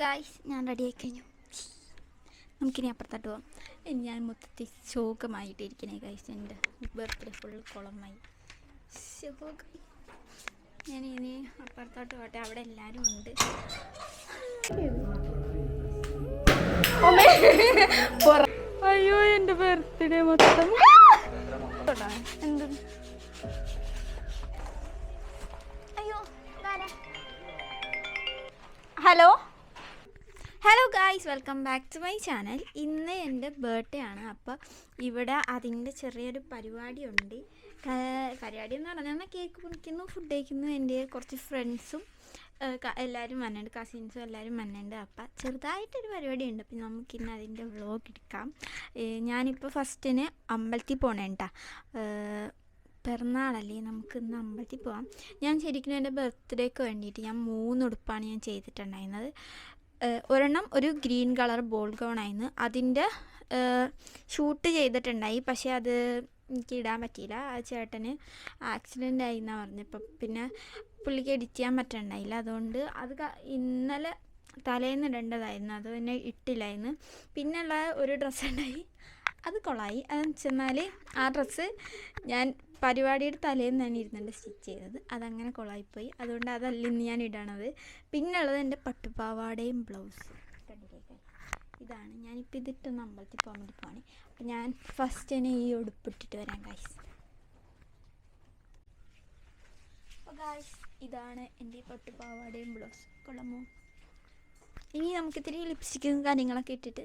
Guys ഞാൻ ready ആയി കഴിഞ്ഞു. നമുക്കിനി അപ്പുറത്തോട്ട് പോവാം. ഞാൻ മൊത്തത്തിൽ ശോകമായിട്ടിരിക്കണേ ഗായ്സ് എന്റെ ബർത്ത്ഡേ ഫുൾ കുളമായി. ശോകം. ഞാൻ ഇനി അപ്പുറത്തോട്ട് പോട്ടെ. അവിടെ എല്ലാവരും ഉണ്ട്. അയ്യോ എന്റെ ബർത്ത്ഡേ മൊത്തം. എന്ത് അയ്യോ hello? Hello guys welcome back to my channel ഇന്ന് എന്റെ ബർത്ത്ഡേ ആണ്. അപ്പോൾ ഇവിടെ അതിന്റെ ചെറിയൊരു പരിപാടിയുണ്ട് പരിപാടി എന്ന് പറഞ്ഞാൽ കേക്ക് മുറിക്കുന്നു ഫുഡ് കഴിക്കുന്നു. എന്റെ കുറച്ച് ഫ്രണ്ട്സും എല്ലാവരും വന്നിട്ടുണ്ട്. കസിൻസും എല്ലാവരും വന്നിട്ടുണ്ട്. അപ്പം ചെറുതായിട്ടൊരു പരിപാടി ഉണ്ട്. അപ്പം നമുക്കിന്ന് അതിന്റെ വ്ളോഗ് എടുക്കാം. ഞാനിപ്പോൾ ഫസ്റ്റിന് അമ്പലത്തിൽ പോണേട്ടാ പിറന്നാളല്ലേ നമുക്ക് ഇന്ന് അമ്പലത്തിൽ പോവാം. ഞാൻ ശരിക്കും എന്റെ ബർത്ത്ഡേക്ക് വേണ്ടിയിട്ട് ഞാൻ മൂന്ന് ഉടുപ്പാണ് ഞാൻ ചെയ്തിട്ടുണ്ടായിരുന്നത്. ഒരെണ്ണം ഒരു ഗ്രീൻ കളർ ബോൾ ഗൗൺ ആയിരുന്നു. അതിന്റെ ഷൂട്ട് ചെയ്തിട്ടുണ്ടായി. പക്ഷേ അത് എനിക്ക് ഇടാൻ പറ്റിയില്ല. ആ ചേട്ടന് ആക്സിഡന്റ് ആയി എന്നാണ് പറഞ്ഞപ്പോൾ പിന്നെ പുള്ളിക്ക് എഡിറ്റ് ചെയ്യാൻ പറ്റണ്ടായില്ല. അതുകൊണ്ട് അത് ഇന്നലെ തലേന്ന് ഇടേണ്ടതായിരുന്നു. അത് പിന്നെ ഇട്ടില്ലായിരുന്നു. പിന്നെയുള്ള ഒരു ഡ്രസ്സ് ഉണ്ടായി. അത് കൊള്ളായി അതെന്ന് വെച്ചെന്നാൽ ആ ഡ്രസ്സ് ഞാൻ പരിപാടിയുടെ തലേന്ന് തന്നെ ഇരുന്നുണ്ട് സ്റ്റിച്ച് ചെയ്തത്. അതങ്ങനെ കൊളായിപ്പോയി. അതുകൊണ്ട് അതല്ല ഇന്ന് ഞാൻ ഇടണത്. പിന്നെ ഉള്ളത് എന്റെ പട്ടുപാവാടയും ബ്ലൗസ്. ഇതാണ്. ഞാനിപ്പോൾ ഇതിട്ടൊന്ന് അമ്പലത്തിൽ പോകാൻ വേണ്ടി പോവാണ്. അപ്പം ഞാൻ ഫസ്റ്റ് തന്നെ ഈ ഉടുപ്പിട്ടിട്ട് വരാം ഗായ്സ് അപ്പോൾ ഗായ്സ് ഇതാണ് എന്റെ പട്ടുപാവാടയും ബ്ലൗസ്. കൊള്ളമോ? ഇനി നമുക്കിത്തിരി ലിപ്സ്റ്റിക്കും കാര്യങ്ങളൊക്കെ ഇട്ടിട്ട്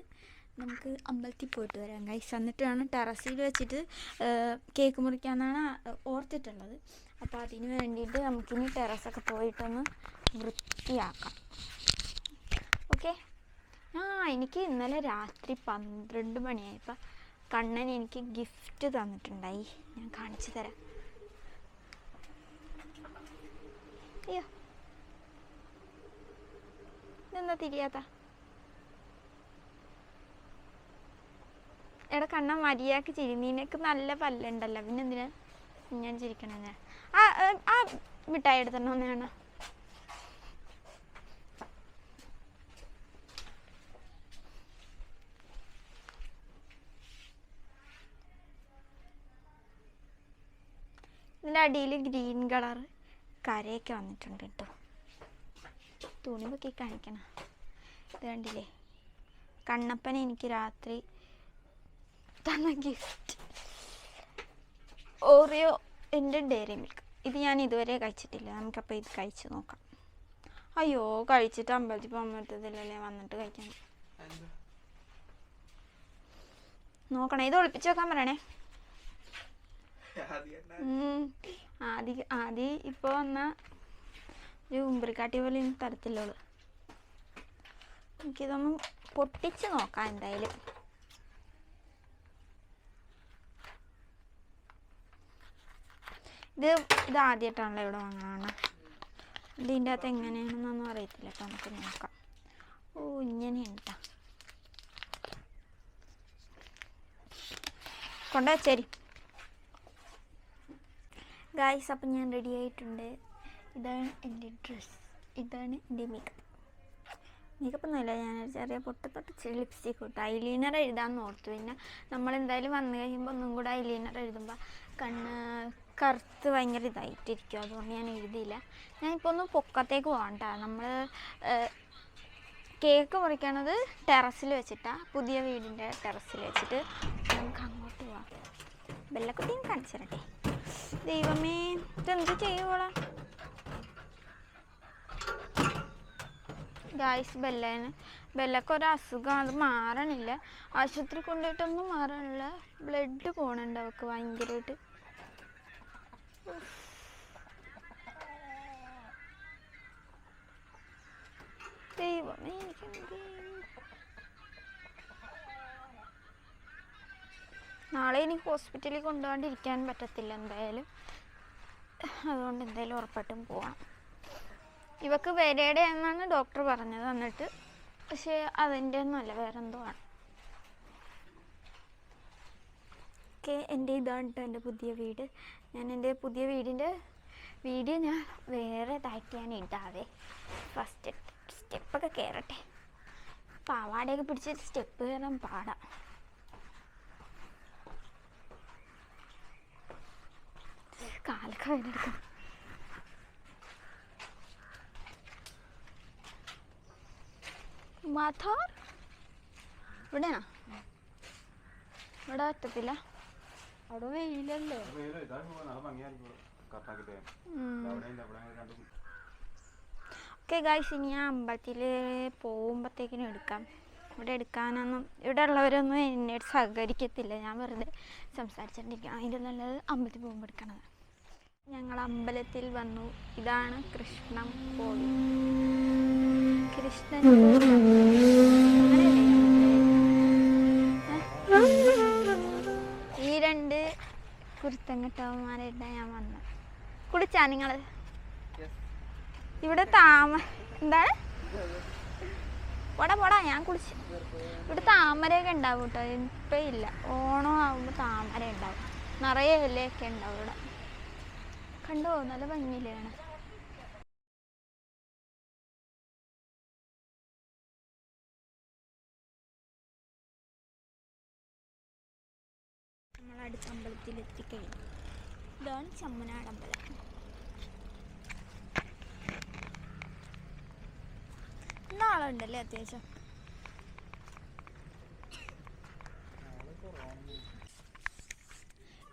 നമുക്ക് അമ്പലത്തിൽ പോയിട്ട് വരാം. ഗൈസ് എന്നിട്ട് വേണം ടെറസിൽ വെച്ചിട്ട് കേക്ക് മുറിക്കാമെന്നാണ് ഓർത്തിട്ടുള്ളത്. അപ്പോൾ അതിന് വേണ്ടിയിട്ട് നമുക്കിനി ടെറസൊക്കെ പോയിട്ടൊന്ന് വൃത്തിയാക്കാം. ഓക്കെ ആ എനിക്ക് ഇന്നലെ രാത്രി പന്ത്രണ്ട് മണിയായപ്പോൾ കണ്ണൻ എനിക്ക് ഗിഫ്റ്റ് തന്നിട്ടുണ്ടായി. ഞാൻ കാണിച്ചു തരാം. അയ്യോ. ഇതെന്താ തിരിയാത്ത? എടാ കണ്ണ മര്യാദയ്ക്ക് ചിരി നിനക്ക് നല്ല പല്ലുണ്ടല്ലോ. പിന്നെ എന്തിനാ ഞാൻ. ചിരിക്കണേ ആ ആ മിഠായി എടുത്തണം ഒന്നാണ് ഇതിന്റെ അടിയിൽ ഗ്രീൻ കളർ കരയൊക്കെ വന്നിട്ടുണ്ട് കേട്ടോ. തുണി പൊക്കി കാണിക്കണം. ഇത് കണ്ടില്ലേ? കണ്ണപ്പൻ എനിക്ക് രാത്രി തന്ന ഗിഫ്റ്റ് ഓറിയോ എന്റെ ഡയറി മിൽക്ക് ഇത് ഞാൻ ഇതുവരെ കഴിച്ചിട്ടില്ല. നമുക്കപ്പോൾ ഇത് കഴിച്ച് നോക്കാം. അയ്യോ കഴിച്ചിട്ട് അമ്പലത്തിൽ പോകാൻ പറ്റത്തില്ലല്ലേ? വന്നിട്ട് കഴിക്കാൻ. നോക്കണേ ഇത് ഒളിപ്പിച്ച് വെക്കാൻ പറയണേ. ഉം. ആദ്യ ആദ്യം ഇപ്പോൾ വന്ന ഒരു ഉമ്പരിക്കാട്ടി പോലെ തരത്തില്ലോൾ എനിക്കിതൊന്നും പൊട്ടിച്ച് നോക്കാം എന്തായാലും. ഇത് ഇത് ആദ്യമായിട്ടാണല്ലോ ഇവിടെ വാങ്ങണം ഇതിന്റെ അകത്ത് എങ്ങനെയാണെന്നൊന്നും അറിയത്തില്ല അപ്പം നമുക്ക് നോക്കാം. ഓ ഇങ്ങനെയുണ്ട. കൊണ്ടുവച്ചേരി ഗായ്സ് അപ്പം ഞാൻ റെഡി ആയിട്ടുണ്ട്. ഇതാണ് എന്റെ ഡ്രസ്സ് ഇതാണ് എന്റെ മേക്കപ്പ് മേക്കപ്പ് ഒന്നുമില്ല ഞാനൊരു ചെറിയ പൊട്ടത്തൊട്ട് ലിപ്സ്റ്റിക്ക് ഇട്ടു. ഐലൈനർ എഴുതാമെന്ന് ഓർത്തു. പിന്നെ നമ്മളെന്തായാലും വന്നു കഴിയുമ്പോൾ ഒന്നും കൂടെ ഐലൈനർ എഴുതുമ്പോൾ കണ്ണ് കറുത്ത് ഭയങ്കര ഇതായിട്ടിരിക്കും. അതുകൊണ്ട് ഞാൻ എഴുതിയില്ല. ഞാനിപ്പോൾ ഒന്ന് പൊക്കത്തേക്ക് പോകണ്ട നമ്മൾ കേക്ക് മുറിക്കണത് ടെറസിൽ വെച്ചിട്ടാണ് പുതിയ വീടിന്റെ ടെറസിൽ വെച്ചിട്ട് നമുക്ക് അങ്ങോട്ട് പോവാം. ബെല്ലക്കുട്ടിയും കാണിച്ചു തരട്ടെ ദൈവമേ ഇതെന്ത് ചെയ്യുവോളാ ഗായ്സ് ബെല്ലേന് ബെല്ലക്ക് ഒരു അസുഖം അത് മാറണില്ല. ആശുപത്രി കൊണ്ടുപോയിട്ടൊന്നും മാറണില്ല ബ്ലഡ് പോകണുണ്ട് അവൾക്ക് ഭയങ്കരമായിട്ട് ദൈവമേ എനിക്ക്? നാളെ എനിക്ക് ഹോസ്പിറ്റലിൽ കൊണ്ടുപോകാണ്ടിരിക്കാൻ പറ്റത്തില്ല എന്തായാലും. അതുകൊണ്ട് എന്തായാലും ഉറപ്പായിട്ടും പോവാം ഇവക്ക് വരയുടെ എന്നാണ് ഡോക്ടർ പറഞ്ഞത് എന്നിട്ട്. പക്ഷേ അതിന്റെ ഒന്നുമല്ല വേറെ എന്തോ ആണ്. ഓക്കെ എന്റെ ഇതാണ് കേട്ടോ എന്റെ പുതിയ വീട്. ഞാൻ എന്റെ പുതിയ വീടിന്റെ വീഡിയോ ഞാൻ വേറെ ഇതായിട്ട് ഞാൻ ഇടാവേ ഫസ്റ്റ് സ്റ്റെപ്പൊക്കെ കയറട്ടെ പാവാടയൊക്കെ പിടിച്ച് സ്റ്റെപ്പ് കയറാൻ പാടാം. കാലൊക്കെ വേദനെടുക്കും മാഥോർ ഇവിടെയാണോ? ഇവിടെ ഒറ്റത്തില്ല അവിടെ വെയിലല്ലേ? ഓക്കെ ഗായ്സ് ഇനി ഞാൻ അമ്പലത്തിൽ പോകുമ്പോഴത്തേക്കിനും എടുക്കാം. ഇവിടെ എടുക്കാനൊന്നും ഇവിടെ ഉള്ളവരൊന്നും എന്നോട് സഹകരിക്കത്തില്ല. ഞാൻ വെറുതെ സംസാരിച്ചിട്ടിരിക്കണം അതിന്റെ നല്ലത് അമ്പലത്തിൽ പോകുമ്പോൾ എടുക്കണത് ഞങ്ങൾ അമ്പലത്തിൽ വന്നു. ഇതാണ് കൃഷ്ണൻ കോവിൽ. കൃഷ്ണൻ കുരുത്തങ്കട്ടവന്മാരായിട്ടാണ് ഞാൻ വന്നത് കുടിച്ചാ നിങ്ങൾ ഇവിടെ താമ എന്താണ്? പോടാ പോടാ ഞാൻ കുളിച്ചു ഇവിടെ താമരയൊക്കെ ഉണ്ടാവും കേട്ടോ. ഇപ്പം ഇല്ല. ഓണം ആകുമ്പോൾ താമര ഉണ്ടാവും. നിറയെ ഇലയൊക്കെ ഉണ്ടാവും ഇവിടെ. കണ്ടോ? നല്ല ഭംഗിയില്ലേ കാണാൻ? എത്തിക്കഴിഞ്ഞു ഇതാണ് ചമ്മനാട് അമ്പലം ഇന്ന് ആളുണ്ടല്ലേ അത്യാവശ്യം?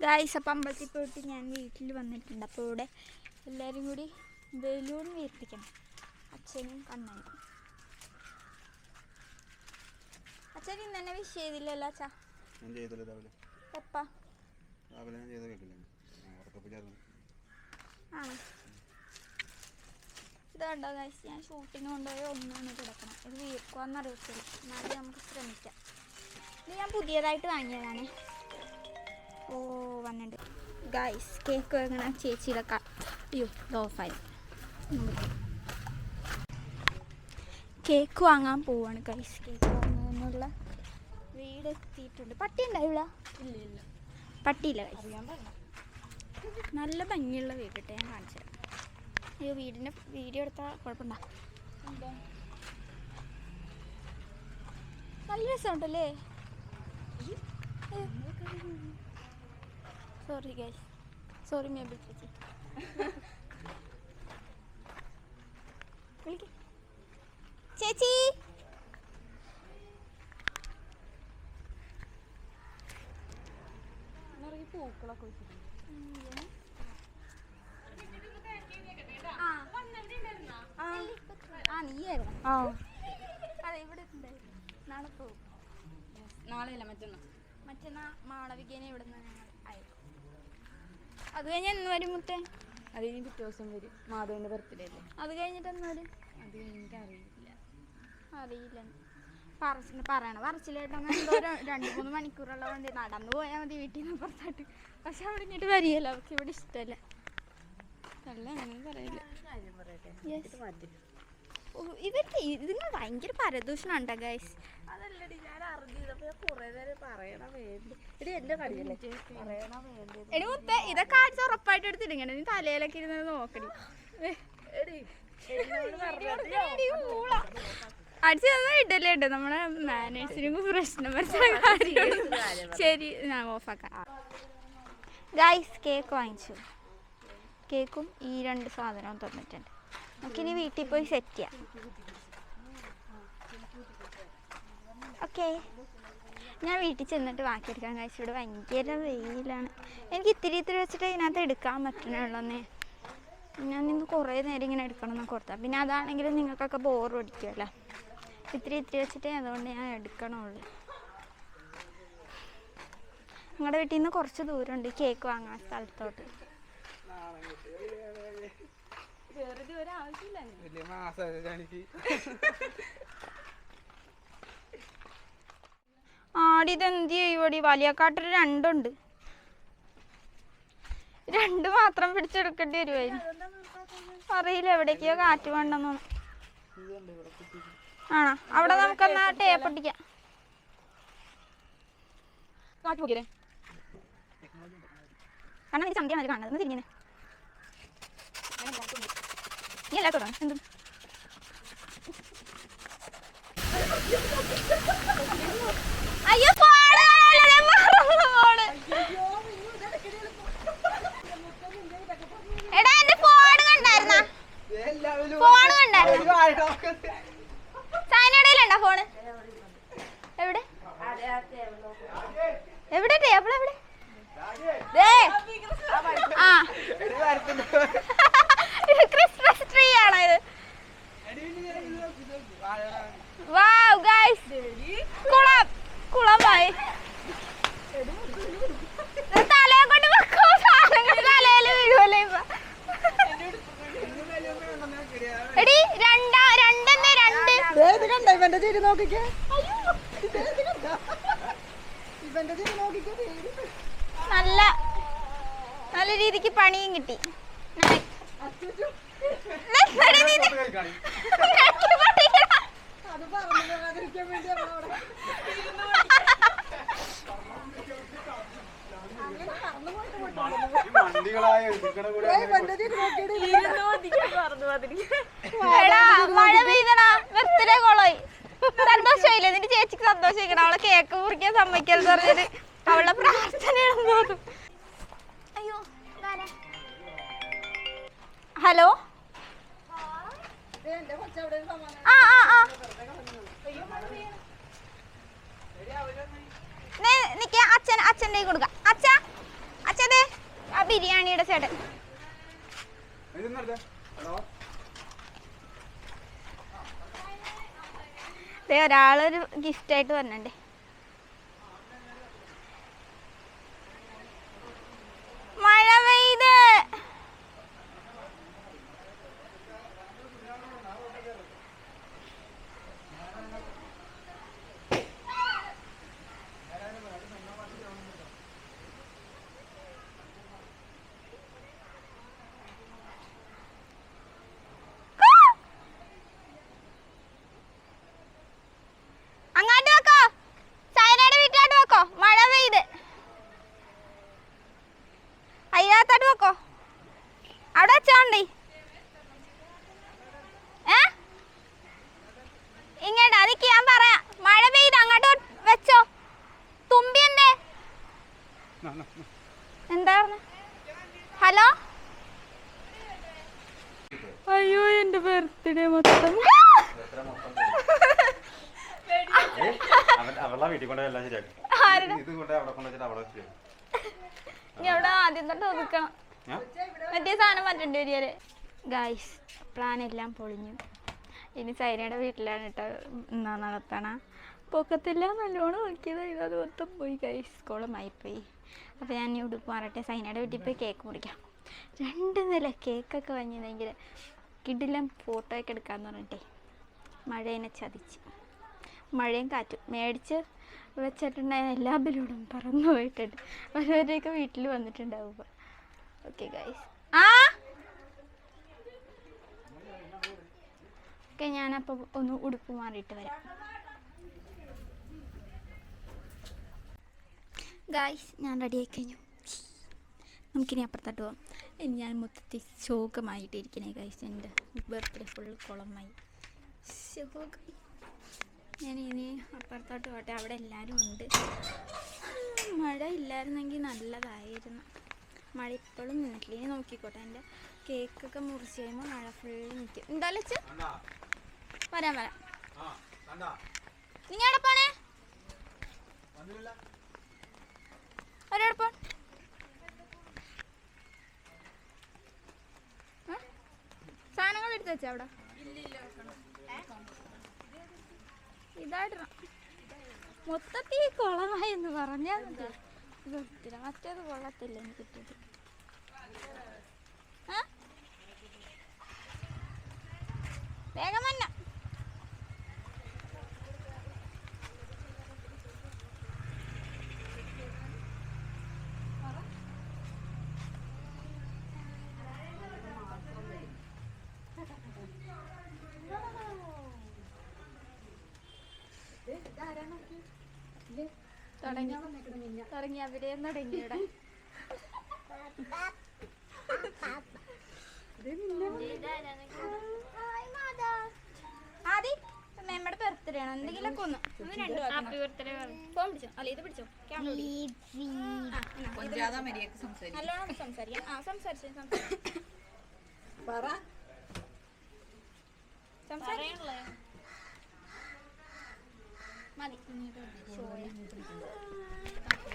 ഗായ്സ് അപ്പം അമ്പലത്തിൽ പോയിട്ട് ഞാൻ വീട്ടിൽ വന്നിട്ടുണ്ട്. അപ്പോൾ ഇവിടെ എല്ലാവരും കൂടി ബലൂൺ വീർപ്പിക്കണം. അച്ഛനും കണ്ണനും. അച്ഛൻ ഇന്ന് തന്നെ വിഷ് ചെയ്തില്ലല്ലോ അച്ഛാ? എപ്പാ? രാവിലെ ഞാൻ ചെയ്ത കേട്ടില്ല? ഉറക്കപ്പിച്ചായിരുന്നു ആണ് ഇതുണ്ടോ ഗൈസ് ഞാൻ ഷൂട്ടിന് കൊണ്ടുപോയി ഒന്നാണ് കിടക്കണം. ഇത് വീർക്കുവാന്ന് അറിയത്തില്ല എന്നാലും നമുക്ക് ശ്രമിക്കാം. ഇത് ഞാൻ പുതിയതായിട്ട് വാങ്ങിയതാണ്. ഓ വന്നിട്ടുണ്ട് ഗൈസ് കേക്ക് വാങ്ങണ ചേച്ചിയുടെ അയ്യോ ഓഫായി കേക്ക് വാങ്ങാൻ പോവാണ് ഗൈസ് കേക്ക് വാങ്ങുന്നുള്ള വീട് എത്തിയിട്ടുണ്ട് പട്ടി ഉണ്ടായില്ല? ഇല്ല ഇല്ല. പട്ടിയില്ല നല്ല ഭംഗിയുള്ള വീട് കേട്ടോ ഞാൻ കാണിച്ചു അയ്യോ വീടിന്റെ വീഡിയോ എടുത്താൽ കുഴപ്പമുണ്ടോ നല്ല രസമുണ്ടല്ലേ? സോറി ഗൈസ് സോറി മേബിൾ ചേച്ചി വിളിക്ക്. ചേച്ചി പൂക്കളൊക്കെ വെച്ചിട്ടുണ്ട് ആ നീയായിരുന്നു ആ അതെ ഇവിടെ ഉണ്ടായിരുന്നു നാളെ പോകും. നാളെയല്ല മറ്റന്നാ. മറ്റന്നാ മാളവികേനെ ഇവിടെ നിന്ന് ഞങ്ങൾ അയക്കും. അത് കഴിഞ്ഞ് എന്ന് വരും മുത്തേ? അത് കഴിഞ്ഞ് പിറ്റേ ദിവസം വരും. മാധവന്റെ ബർത്ത്ഡേ അല്ലേ? അത് കഴിഞ്ഞിട്ട് എന്ന് വരും? അത് എനിക്കറിയില്ല അറിയില്ല. പറച്ചിൽ പറയണ. പറച്ചിലായിട്ടൊന്നും എന്തോ രണ്ട് മൂന്ന് മണിക്കൂറുള്ള വണ്ടി നടന്നു പോയാൽ മതി വീട്ടിൽ നിന്ന് പുറത്തായിട്ട്. പക്ഷെ അവിടെ ഇങ്ങോട്ട് വരികയല്ല. അവർക്ക് ഇവിടെ ഇഷ്ടമല്ല അല്ല? അങ്ങനെ പറയില്ല? ഇവരുടെ ഇതിന് ഭയങ്കര പരദൂഷണുണ്ടോ ഗൈസ് അതല്ലടി ഞാൻ അറിഞ്ഞപ്പോ ഞാൻ കുറെ നേരം പറയണ വേണ്ടി. എടി എന്റെ പറയണ വേണ്ടി എടി മുത്തേ ഇതൊക്കെ ആഴ്ച ഉറപ്പായിട്ട് എടുത്തിടുങ്ങണേ നീ തലയിലൊക്കെ ഇരുന്ന് നോക്കടി. എടി എന്നോട് അടിച്ചു തന്നെ ഇടല്ലേ ഉണ്ട്? നമ്മളെ മാനേഴ്സിനും പ്രശ്നം കാര്യം ശരി ഞാൻ ഓഫാക്കാം ഗൈസ് കേക്ക് വാങ്ങിച്ചു. കേക്കും ഈ രണ്ട് സാധനവും തന്നിട്ടുണ്ട്. നമുക്കിനി വീട്ടിൽ പോയി സെറ്റ് ചെയ്യാം. ഓക്കെ ഞാൻ വീട്ടിൽ ചെന്നിട്ട് ബാക്കിയെടുക്കാൻ കഴിച്ചു ഇവിടെ ഭയങ്കര വെയിലാണ്. എനിക്ക് ഇത്തിരി ഇത്തിരി വെച്ചിട്ട് ഇതിനകത്ത് എടുക്കാൻ പറ്റണുള്ളന്നേ. ഞാൻ നിന്ന് കുറേ നേരം ഇങ്ങനെ എടുക്കണം എന്നൊക്കെ കൊടുത്താൽ പിന്നെ അതാണെങ്കിലും നിങ്ങൾക്കൊക്കെ ബോർ അടിക്കുമല്ലോ ഇത്തിരി ഇത്തിരി വെച്ചിട്ടേ അതുകൊണ്ട് ഞാൻ എടുക്കണുള്ളൂ. നിങ്ങളുടെ വീട്ടിൽ നിന്ന് കുറച്ച് ദൂരമുണ്ട് കേക്ക് വാങ്ങാൻ സ്ഥലത്തോട്ട്. വെറുതെ ഒരാവശ്യമില്ല വലിയ മാസം എനിക്ക്. ആടി ഇത് എന്ത് ചെയ്യുവടി? വലിയക്കാട്ടൊരു രണ്ടുണ്ട്. രണ്ട് മാത്രം പിടിച്ചെടുക്കേണ്ടി വരുമായിരുന്നു അറിയില്ല എവിടേക്കോ കാറ്റ് വേണ്ടെന്നു ആണോ? അവിടെ നമുക്കെന്നാ ടേപ്പ് ഒട്ടിക്കാം. കാറ്റ് കാരണം എനിക്ക് സന്ധ്യ മതി കാണുന്നത്? തിരിഞ്ഞേ നീ കേട്ടോ എന്തും? അയ്യോ ഫോണ് കാണാനില്ല, ഞാൻ മറന്നു ഫോണ്. എടാ എന്റെ ഫോൺ കണ്ടായിരുന്നാ ഫോൺ കണ്ടായിരുന്നോ സാധനടയിലുണ്ടോ ഫോണ് എവിടെ എവിടെ ടേബിൾ എവിടെ ദേ. ആ ഇത് ക്രിസ്മസ് ട്രീ ആണോ ഇത് വാവ് ഗൈസ് കുളം കുളമായി തലയെ കൊണ്ട് വെക്കോ സാധനങ്ങൾ തലയിൽ വീഴുമല്ലേ ഇപ്പൊ എടി രണ്ടാ രണ്ടെന്ന് രണ്ട് ഇത് കണ്ട ഇവന്റെ ചിരി നോക്കിക്കേ ഇത് കണ്ടോ? ഇവന്റെ ചിരി നോക്കിക്കേ പേടി. നല്ല നല്ല രീതിക്ക് പണിയും കിട്ടി അച്ചച്ചോ, നിർത്തടി നീ ഇത്. ഞെക്കി പൊട്ടിക്കടാ. അത് പറഞ്ഞു പോകാതിരിക്കാൻ വേണ്ടി അവിടെ വണ്ടികളായ ഇരിക്കണ കൂടെ ഏയ് ഇവന്റെ രീതിക്ക് പണിയും കിട്ടി. മഴ പെയ്തടാ. ബർത്ത്ഡേ കൊളോയി. സന്തോഷമായില്ലേ? നിന്റെ ചേച്ചിക്ക് സന്തോഷിക്കണം അവളെ കേക്ക് മുറിക്കാൻ സമ്മതിക്കരുത് പറഞ്ഞത് അവളുടെ പ്രാർത്ഥനയാണെന്ന് ഹലോ? ആ ആ ആ. നിക്ക് അച്ഛൻ അച്ഛന്റെ കൊടുക്കാം. അച്ഛ അച്ഛതേ ആ ബിരിയാണിയുടെ ചേട്ടൻ ഒരാളൊരു ഗിഫ്റ്റായിട്ട് ആയിട്ട് വരണുണ്ട് മഴ പെയ്ത് അങ്ങാട്ട് വെക്കോ സൈനയുടെ വീട്ടിലോട്ട് വെക്കോ മഴ പെയ്ത് അയ്യാത്തോട്ട് വെക്കോ അവിടെ വെച്ചോണ്ടി ഏ ഇങ്ങോട്ട് അതിക്ക് ഞാൻ പറയാം മഴ പെയ്ത് അങ്ങോട്ട് വെച്ചോ തുമ്പി എന്തേ എന്താ പറഞ്ഞ ഹലോ അയ്യോ എന്റെ ബർത്ത്ഡേ മൊത്തം അവളെ വീട്ടിൽ കൊണ്ട് എല്ലാം ആരുടെ? ഇത് കൊണ്ട് അവിടെ കൊണ്ടുവച്ചിട്ട് അവിടെ ശരിയാക്കി ഇനി അവിടെ ആദ്യം തൊട്ട് ഒതുക്കണം. മറ്റേ സാധനം മാറ്റേണ്ടി വരികയല്ലേ ഗായ്സ് പ്ലാൻ എല്ലാം പൊളിഞ്ഞു. ഇനി സൈനയുടെ വീട്ടിലാണ് കേട്ടോ എന്നാ നടത്തണ. പൊക്കത്തില്ല നല്ലോണം നോക്കിയത്. ഇത് മൊത്തം പോയി ഗൈസ് കോളമായി പോയി അപ്പോൾ ഞാൻ ഇനി ഉടുപ്പ് മാറട്ടെ. സൈനയുടെ വീട്ടിൽ പോയി കേക്ക് മുറിക്കാം. രണ്ട് നില കേക്കൊക്കെ വാങ്ങിയതെങ്കിൽ കിഡിലും കിടിലം ഫോട്ടോ ഒക്കെ എടുക്കാമെന്ന് പറഞ്ഞിട്ടേ. മഴേനെ ചതിച്ച്. മഴയും കാറ്റും. മേടിച്ച് വെച്ചിട്ടുണ്ടായ എല്ലാ ബലൂണും പറന്നു പോയിട്ടുണ്ട്. ഓരോരൊക്കെ വീട്ടിൽ വന്നിട്ടുണ്ടാവും ഇപ്പോൾ ഓക്കെ ഗൈസ് ആ? ഓക്കെ ഞാനപ്പോൾ ഒന്ന് ഉടുപ്പ് മാറിയിട്ട് വരാം. ഗായ്സ് ഞാൻ റെഡി ആയി കഴിഞ്ഞു. നമുക്കിനി അപ്പുറത്തോട്ട് പോകാം ഇനി ഞാൻ മൊത്തത്തിൽ ശോകമായിട്ടിരിക്കണേ ഗായ്സ് എന്റെ ബർത്ത്ഡേ ഫുൾ കുളമായി. ശോകം ഞാൻ ഇനി അപ്പുറത്തോട്ട് പോട്ടെ. അവിടെ എല്ലാവരും ഉണ്ട്. മഴ ഇല്ലായിരുന്നെങ്കിൽ നല്ലതായിരുന്നു. മഴ ഇപ്പോഴും നിന്നിട്ടില്ല. ഇനി നോക്കിക്കോട്ടെ. എന്റെ കേക്കൊക്കെ മുറിച്ച് കഴിയുമ്പോൾ മഴ ഫുള്ള് നിൽക്കും എന്തായാലും വെച്ച് വരാം വരാം. നിങ്ങൾ എവിടെ പോണേ? ഒരെവിടെ പോ? സാധനങ്ങൾ എടുത്ത് വെച്ചാ അവിടെ? ഇതായിടണം. മൊത്തത്തിൽ കൊളമായി എന്ന് പറഞ്ഞാൽ മതി വൃത്തിയില്ല മറ്റേത് കൊള്ളത്തില്ല എനിക്ക് കിട്ടിയത്? വേഗം വന്ന. തുടങ്ങി തുടങ്ങി അവരെയും തുടങ്ങി ഇവിടെ. ആദി മേമ്മയുടെ ബർത്ത്ഡേ ആണ്. എന്തെങ്കിലുമൊക്കെ ഒന്ന്. ഒന്ന് രണ്ട് ഹാപ്പി ബർത്ത്ഡേ ഫോൺ പിടിച്ചോ? അല്ല ഇത് പിടിച്ചോ? നല്ലോണം സംസാരിക്കാം. ആ സംസാരിച്ചു പറ. സംസാരിക്കണല്ലേ മതി.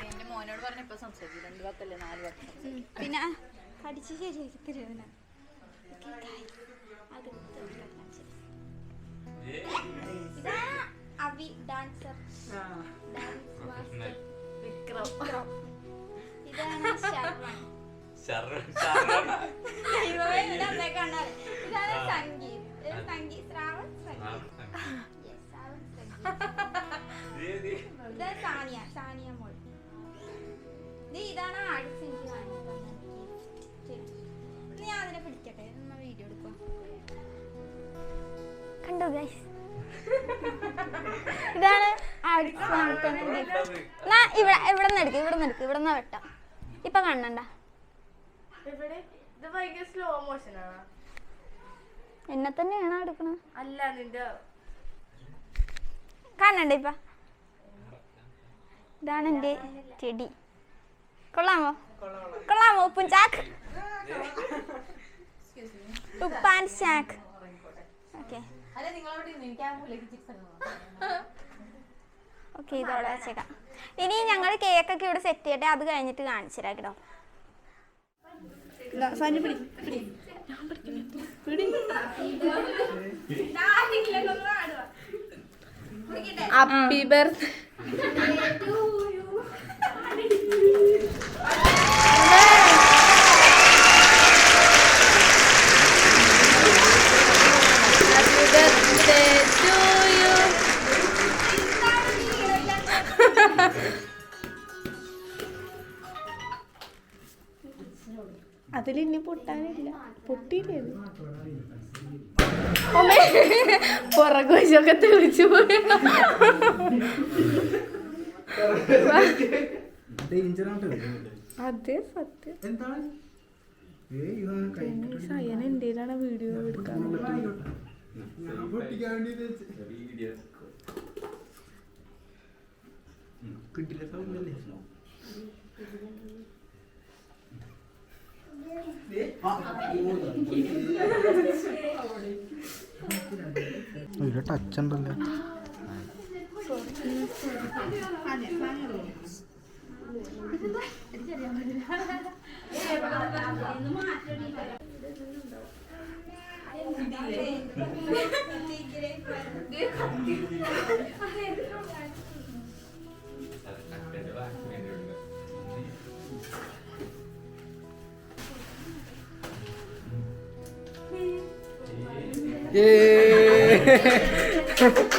എന്റെ മോനോട് പറഞ്ഞപ്പോ സംസാരിച്ചു രണ്ട് പത്തല്ലേ നാല് ഉം. പിന്നെ കടിച്ച് ശരിയാക്കി ഇതാണ് അവി ഡാൻസർ. Dance master. വിക്രം. ഇതാണ് ശർവൺ ശർവ- ശർവ. അയ്യോ, ഇതിന്റെ അമ്മയെ കണ്ടാൽ. ഇതാണ് സംഗീത്. സംഗീത്. ശ്രാവൺ സംഗീത്. ഇത് സാനിയ സാനിയ മോൾ നീ ഇതാണ് ആർട്സ് എനിക്ക് കാണിക്കുന്നത് ഞാൻ അതിനെ പിടിക്കട്ടെ നമ്മ വീഡിയോ എടുക്കാം കണ്ടോ ഗൈസ് ഇതാണ് ആർട്സ്. എന്നാ ഇവിടെ നിന്ന് നിന്ന് നിന്ന് വെട്ടാം ഇപ്പൊ എന്നെ തന്നെയാണ് എടുക്കണത്? അല്ല നിന്റെ കാണണ്ട ഇപ്പ. ഇതാണ് എന്റെ ചെടി. കൊള്ളാമോ? കൊള്ളാമോ ഉപ്പും ചാക്ക്? ഉപ്പാൻ ചാക്ക്. ഓക്കെ. ഓക്കെ ഇതോടെ വെച്ചേക്കാം. ഇനി ഞങ്ങൾ കേക്കൊക്കെ ഇവിടെ സെറ്റ് ചെയ്യട്ടെ. അത് കഴിഞ്ഞിട്ട് കാണിച്ചു തരാം കേട്ടോ സനി പിടി പിടി. പിടി. Happy birth അതിലിനി പൊട്ടാനില്ല. പൊട്ടിയില്ലേ ഒമേ പുറകുവശമൊക്കെ തെളിച്ചു പോയി. അതെ സത്യം. സയന എന്റെയിലാണ് വീഡിയോ എടുക്കാൻ ഒരു ടച്ച് ഉണ്ടല്ലോ എന്താ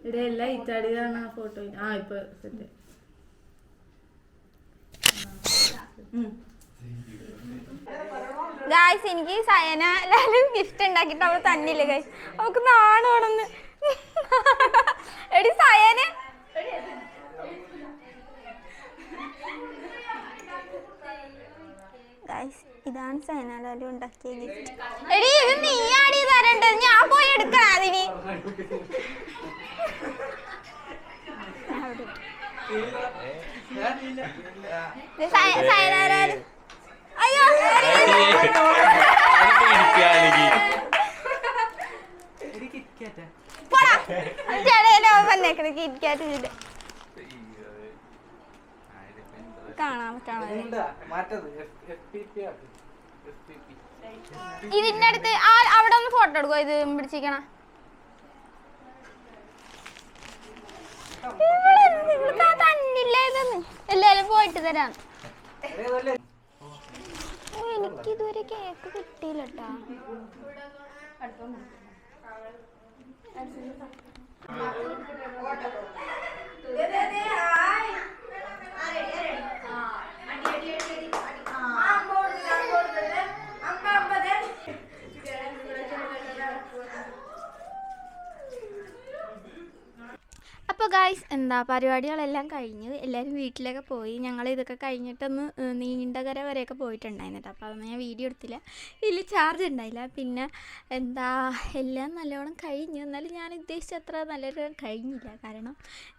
ഇവിടെ എല്ലാം ഇറ്റാലിയാണ് ആ ഫോട്ടോ ആ ഇപ്പൊ സെറ്റ്. ഗായ്സ് എനിക്ക് സയന ഗിഫ്റ്റ് ഉണ്ടാക്കിട്ട് അവൾ തന്നില്ല ഗായ്സ് അവൾക്ക് നാണോണെന്ന് എടി സയന. ഗായ്സ് ഇതാണ് സയന ലാലു ഉണ്ടാക്കിയ ഗിഫ്റ്റ് എടി ഇത് നീ ആടി തരണ്ടത് ഞാൻ പോയി എടുക്കണം അതിന്. കാണാം ലാലു അയ്യോ വന്നേക്കണ. കിറ്റ് കാറ്റ് കാണാൻ പറ്റാണോ ഇതിന്റെ അടുത്ത് ആ അവിടെ ഒന്ന് ഫോട്ടോ എടുക്കോ ഇത് പിടിച്ചിരിക്കണ എല്ലാരും പോയിട്ട് തരാം എനിക്ക് ഇതുവരെ കേക്ക് കിട്ടിയില്ല കേട്ടോ ഗായ്സ് എന്താ പരിപാടികളെല്ലാം കഴിഞ്ഞു എല്ലാവരും വീട്ടിലൊക്കെ പോയി. ഞങ്ങൾ ഇതൊക്കെ കഴിഞ്ഞിട്ടൊന്ന് നീണ്ടകര വരെയൊക്കെ പോയിട്ടുണ്ടായിരുന്നു അപ്പോൾ അതൊന്നും ഞാൻ വീഡിയോ എടുത്തില്ല. ഇതിൽ ചാർജ് ഉണ്ടായില്ല. പിന്നെ എന്താ എല്ലാം നല്ലോണം കഴിഞ്ഞു. എന്നാലും ഞാൻ ഉദ്ദേശിച്ച അത്ര നല്ലൊരു കഴിഞ്ഞില്ല. കാരണം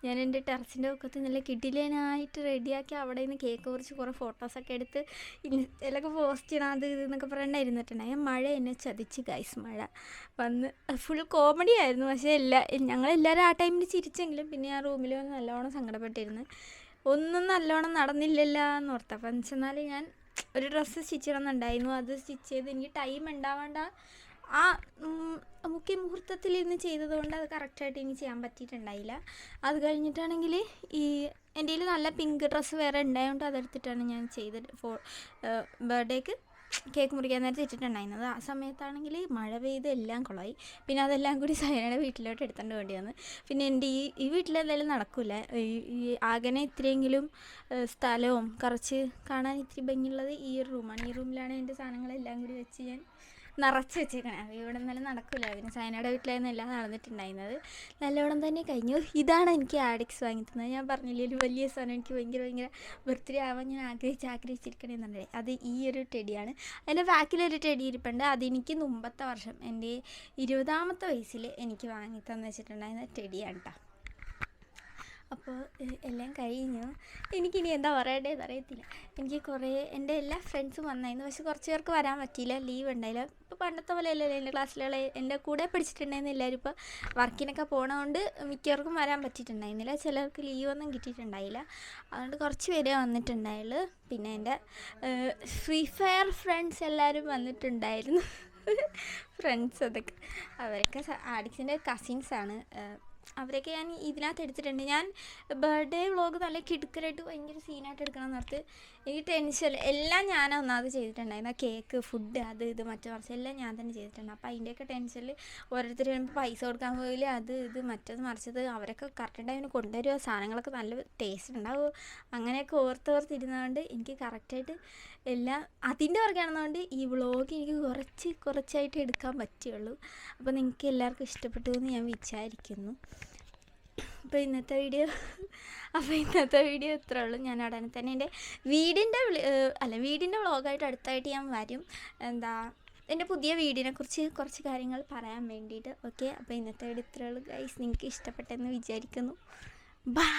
ഞാൻ എന്റെ ടെറസിന്റെ ഒക്കത്ത് നല്ല കിടിലനായിട്ട് റെഡിയാക്കി അവിടെ നിന്ന് കേക്ക് കുറിച്ച് കുറേ ഫോട്ടോസൊക്കെ എടുത്ത് ഇൻസ്റ്റയിലൊക്കെ പോസ്റ്റ് ചെയ്യണം അത് ഇതെന്നൊക്കെ പറഞ്ഞിരുന്നിട്ടുണ്ടായി മഴ എന്നെ ചതിച്ച് ഗൈസ് മഴ. വന്ന് ഫുൾ കോമഡി ആയിരുന്നു. പക്ഷേ എല്ലാ ഞങ്ങളെല്ലാവരും ആ ടൈമിൽ ചിരിച്ചെങ്കിലും ആ റൂമിൽ വന്ന് നല്ലോണം സങ്കടപ്പെട്ടിരുന്നു ഒന്നും നല്ലോണം നടന്നില്ലല്ലോ എന്ന് ഓർത്ത. അപ്പം വെച്ചെന്നാൽ ഞാൻ ഒരു ഡ്രസ്സ് സ്റ്റിച്ച് ചെയ്യണമെന്നുണ്ടായിരുന്നു അത് സ്റ്റിച്ച് ചെയ്ത് എനിക്ക് ടൈം ഉണ്ടാവേണ്ട ആ മുഖ്യ മുഹൂർത്തത്തിൽ ഇരുന്ന് ചെയ്തതുകൊണ്ട് അത് കറക്റ്റായിട്ട് എനിക്ക് ചെയ്യാൻ പറ്റിയിട്ടുണ്ടായില്ല. അത് കഴിഞ്ഞിട്ടാണെങ്കിൽ ഈ എന്റെ കയ്യിൽ നല്ല പിങ്ക് ഡ്രസ്സ് വേറെ ഉണ്ടായതുകൊണ്ട് അതെടുത്തിട്ടാണ് ഞാൻ ചെയ്തത്. ഫോ ബർത്ത്ഡേക്ക് കേക്ക് മുറിക്കാൻ നേരത്തെ ഇട്ടിട്ടുണ്ടായിരുന്നത്. ആ സമയത്താണെങ്കിൽ മഴ പെയ്ത് എല്ലാം കുളമായി പിന്നെ അതെല്ലാം കൂടി സൈനയുടെ വീട്ടിലോട്ട് എടുത്തോണ്ട് വേണ്ടി വന്ന്. പിന്നെ എന്റെ ഈ ഈ വീട്ടിലെന്തായാലും നടക്കില്ല ഈ ആകനെ ഇത്രയെങ്കിലും സ്ഥലവും കുറച്ച് കാണാൻ ഇത്തിരി ഭംഗിയുള്ളത് ഈ ഒരു റൂമാണ്. ഈ റൂമിലാണ് എന്റെ സാധനങ്ങളെല്ലാം കൂടി വെച്ച് ഞാൻ നിറച്ച് വെച്ചേക്കണേ. അത് ഇവിടെ നിന്നാലും നടക്കില്ല പിന്നെ സൈനയുടെ വീട്ടിലായിരുന്നു എല്ലാം നടന്നിട്ടുണ്ടായിരുന്നത്. നല്ലോണം തന്നെ കഴിഞ്ഞു. ഇതാണ് എനിക്ക് ആഡിക്സ് വാങ്ങി തന്നത്. ഞാൻ പറഞ്ഞില്ലേ ഒരു വലിയ സാധനം എനിക്ക് ഭയങ്കര ഭയങ്കര ബർത്ത്ഡേ ആവാൻ ഞാൻ ആഗ്രഹിച്ച് ആഗ്രഹിച്ചിരിക്കണമെന്നുണ്ട് അത് ഈ ഒരു ടെഡിയാണ് അതിന്റെ ബാക്കിലൊരു ടെഡി ഇരിപ്പുണ്ട്. അതെനിക്ക് മുമ്പത്തെ വർഷം എന്റെ ഇരുപതാമത്തെ വയസ്സിൽ എനിക്ക് വാങ്ങി തന്നു വെച്ചിട്ടുണ്ടായിരുന്ന ടെഡിയാണ് കേട്ടോ അപ്പോൾ എല്ലാം കഴിഞ്ഞു. എനിക്കിനി എന്താ പറയേണ്ടതെന്ന് അറിയത്തില്ല. എനിക്ക് കുറേ എന്റെ എല്ലാ ഫ്രണ്ട്സും വന്നായിരുന്നു. പക്ഷെ കുറച്ച് പേർക്ക് വരാൻ പറ്റിയില്ല. ലീവ് ഉണ്ടായില്ല. ഇപ്പോൾ പണ്ടത്തെ പോലെ അല്ലല്ലോ എന്റെ ക്ലാസ്സിലുള്ള എന്റെ കൂടെ പഠിച്ചിട്ടുണ്ടായിരുന്ന എല്ലാവരും ഇപ്പോൾ വർക്കിനൊക്കെ പോണതുകൊണ്ട് മിക്കവർക്കും വരാൻ പറ്റിയിട്ടുണ്ടായിരുന്നില്ല. ചിലർക്ക് ലീവൊന്നും കിട്ടിയിട്ടുണ്ടായില്ല. അതുകൊണ്ട് കുറച്ച് പേരേ വന്നിട്ടുണ്ടായുള്ളൂ. പിന്നെ എന്റെ ഫ്രീ ഫയർ ഫ്രണ്ട്സ് എല്ലാവരും വന്നിട്ടുണ്ടായിരുന്നു. ഫ്രണ്ട്സ് അതൊക്കെ. അവരൊക്കെ ആഡിക്സിന്റെ കസിൻസാണ്. അവരൊക്കെ ഞാൻ ഇതിനകത്ത് എടുത്തിട്ടുണ്ട്. ഞാൻ ബർത്ത്ഡേ വ്ളോഗ് നല്ല കിടുക്കരായിട്ട് ഭയങ്കര സീനായിട്ട് എടുക്കണം എന്നോർത്ത് ഈ ടെൻഷൻ എല്ലാം ഞാൻ ഒന്നാമത് ചെയ്തിട്ടുണ്ടായിരുന്നു. കേക്ക് ഫുഡ് അത് ഇത് മറ്റേ മറിച്ച് എല്ലാം ഞാൻ തന്നെ ചെയ്തിട്ടുണ്ട്. അപ്പോൾ അതിന്റെയൊക്കെ ടെൻഷനിൽ ഓരോരുത്തർ പൈസ കൊടുക്കാൻ പോയില്ല അത് ഇത് മറ്റത് മറിച്ചത് അവരൊക്കെ കറക്റ്റ് ടൈമിന് കൊണ്ടുവരുമോ സാധനങ്ങളൊക്കെ നല്ല ടേസ്റ്റ് ഉണ്ടാവുമോ അങ്ങനെയൊക്കെ ഓർത്തോർത്തിരുന്നതുകൊണ്ട് എനിക്ക് കറക്റ്റായിട്ട് എല്ലാം അതിന്റെ പുറകെയാണെന്നുകൊണ്ട് ഈ വ്ളോഗ് എനിക്ക് കുറച്ച് കുറച്ചായിട്ട് എടുക്കാൻ പറ്റുള്ളൂ. അപ്പോൾ നിങ്ങൾക്ക് എല്ലാവർക്കും ഇഷ്ടപ്പെട്ടു എന്ന് ഞാൻ വിചാരിക്കുന്നു. അപ്പോൾ ഇന്നത്തെ വീഡിയോ അപ്പോൾ ഇന്നത്തെ വീഡിയോ ഇത്രേ ഉള്ളൂ. ഞാൻ ഉടനെ തന്നെ എന്റെ വീടിന്റെ അല്ല വീടിന്റെ വ്ളോഗായിട്ട് അടുത്തായിട്ട് ഞാൻ വരും. എന്താ എന്റെ പുതിയ വീടിനെ കുറിച്ച് കുറച്ച് കാര്യങ്ങൾ പറയാൻ വേണ്ടിയിട്ട്. ഓക്കെ അപ്പോൾ ഇന്നത്തെ വീഡിയോ ഇത്രേ ഉള്ളൂ. ഗൈസ് നിങ്ങൾക്ക് ഇഷ്ടപ്പെട്ടെന്ന് വിചാരിക്കുന്നു. ബൈ